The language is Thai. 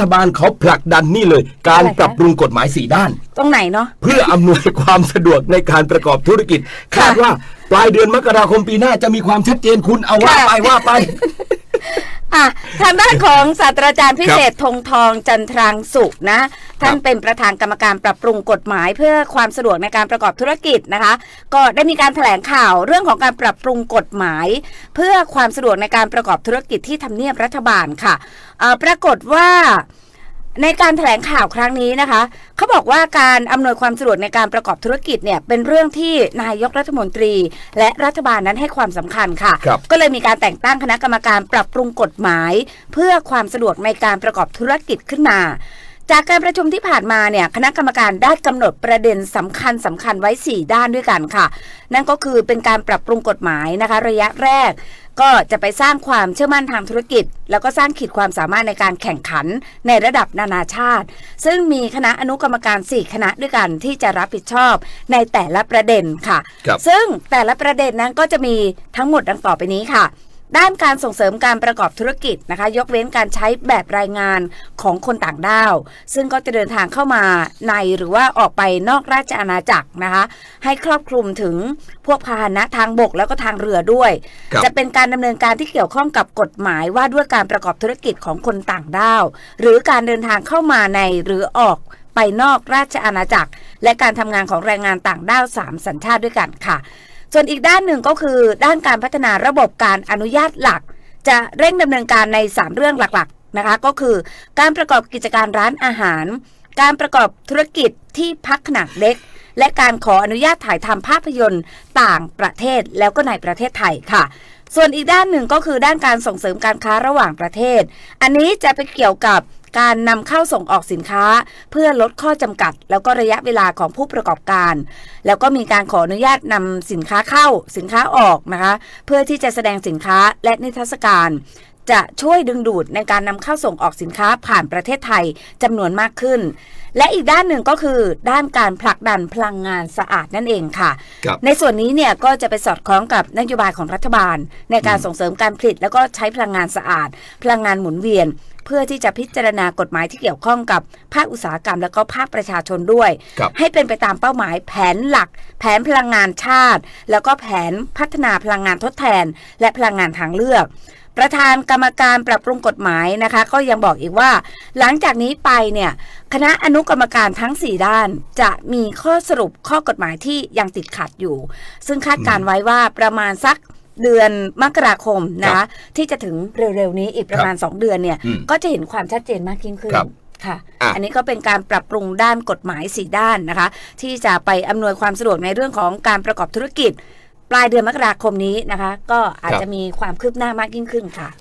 ฐบาลเขาผลักดันนี่เลย การอะไรคะปรับปรุงกฎหมายสีด้าน ตรงไหนเนาะเพื่ออำนวยความสะดวกในการประกอบธุรกิจค่ะคาดว่าปลายเดือนมกราคมปีหน้าจะมีความชัดเจนคุณเอาว่าค่ะไปว่าไป อะทางด้านของศาสตราจารย์พิเศษธงทองจันทรางสุขนะ ท่านเป็นประธานกรรมการปรับปรุงกฎหมาย เพื่อความสะดวกในการประกอบธุรกิจนะคะ ก็ได้มีการแถลงข่าวเรื่องของการปรับปรุงกฎหมาย เพื่อความสะดวกในการประกอบธุรกิจที่ทำเนียบรัฐบาลค่ะเอ่อปรากฏว่า ในการแถลงข่าวครั้งนี้นะคะเขาบอกว่าการอำนวยความสะดวกในการประกอบธุรกิจเนี่ยเป็นเรื่องที่นายกรัฐมนตรี และรัฐบาลนั้นให้ความสำคัญค่ะครับก็เลยมีการแต่งตั้งคณะกรรมการปรับปรุงกฎหมาย เพื่อความสะดวกในการประกอบธุรกิจขึ้นมา จากการประชุมที่ผ่านมาเนี่ยคณะกรรมการได้กำหนดประเด็นสำคัญสำคัญไว้ 4 ด้านด้วยกันค่ะ นั่นก็คือเป็นการปรับปรุงกฎหมายนะคะ ระยะแรก ก็จะไปสร้างความเชื่อมั่นทางธุรกิจ แล้วก็สร้างขีดความสามารถในการแข่งขันในระดับนานาชาติ ซึ่งมีคณะอนุกรรมการ 4 คณะด้วยกันที่จะรับผิดชอบในแต่ละประเด็นค่ะครับซึ่งแต่ละประเด็นนั้นก็จะมีทั้งหมดดังต่อไปนี้ค่ะ ด้านการส่งเสริมการประกอบธุรกิจนะคะ ยกเว้นการใช้แบบรายงานของคนต่างด้าว ซึ่งก็จะเดินทางเข้ามาในหรือว่าออกไปนอกราชอาณาจักรนะคะ ให้ครอบคลุมถึงพวกพาหนะทางบกแล้วก็ทางเรือด้วยครับจะเป็นการดำเนินการที่เกี่ยวข้องกับกฎหมายว่าด้วยการประกอบธุรกิจของคนต่างด้าว หรือการเดินทางเข้ามาในหรือออกไปนอกราชอาณาจักร และการทำงานของแรงงานต่างด้าวสามสัญชาติด้วยกันค่ะ ส่วนอีกด้านหนึ่งก็คือ ด้านการพัฒนาระบบการอนุญาตหลัก จะเร่งดำเนินการใน 3 เรื่องหลักๆนะคะ ก็คือ การประกอบกิจการร้านอาหาร การประกอบธุรกิจที่พักขนาดเล็ก และการขออนุญาตถ่ายทำภาพยนตร์ต่างประเทศแล้วก็ในประเทศไทยค่ะส่วนอีกด้านหนึ่งก็คือด้านการส่งเสริมการค้าระหว่างประเทศ อันนี้จะไปเกี่ยวกับ การนำเข้าส่งออกสินค้า เพื่อลดข้อจำกัด แล้วก็ระยะเวลาของผู้ประกอบการ แล้วก็มีการขออนุญาตนำสินค้าเข้าสินค้าออกนะคะ เพื่อที่จะแสดงสินค้าและนิทรรศการ จะช่วยดึงดูดในการนำเข้าส่งออกสินค้าผ่านประเทศไทยจำนวนมากขึ้น และอีกด้านหนึ่งก็คือ ด้านการผลักดันพลังงานสะอาดนั่นเองค่ะครับในส่วนนี้เนี่ยก็จะไปสอดคล้องกับนโยบายของรัฐบาล ในการส่งเสริมการผลิต แล้วก็ใช้พลังงานสะอาด พลังงานหมุนเวียน เพื่อที่จะพิจารณากฎหมายที่เกี่ยวข้องกับภาคอุตสาหกรรม แล้วก็ภาคประชาชนด้วย ครับให้เป็นไปตามเป้าหมายแผนหลัก แผนพลังงานชาติ แล้วก็แผนพัฒนาพลังงานทดแทน และพลังงานทางเลือก ประธานกรรมการปรับปรุงกฎหมายนะคะ ก็ยังบอกอีกว่า หลังจากนี้ไปเนี่ยคณะอนุกรรมการทั้ง 4 ด้าน จะมีข้อสรุปข้อกฎหมายที่ยังติดขัดอยู่ ซึ่งคาดการไว้ว่าประมาณสัก เดือนมกราคมนะคะที่จะถึงเร็วๆนี้อีกประมาณ 2 เดือนเนี่ย อืม ก็จะเห็นความชัดเจนมากยิ่งขึ้น ครับค่ะ อะ อันนี้ก็เป็นการปรับปรุงด้านกฎหมาย4ด้านนะคะ ที่จะไปอำนวยความสะดวกในเรื่องของการประกอบธุรกิจ ปลายเดือนมกราคมนี้นะคะ ก็อาจจะมีความคืบหน้ามากยิ่งขึ้นค่ะ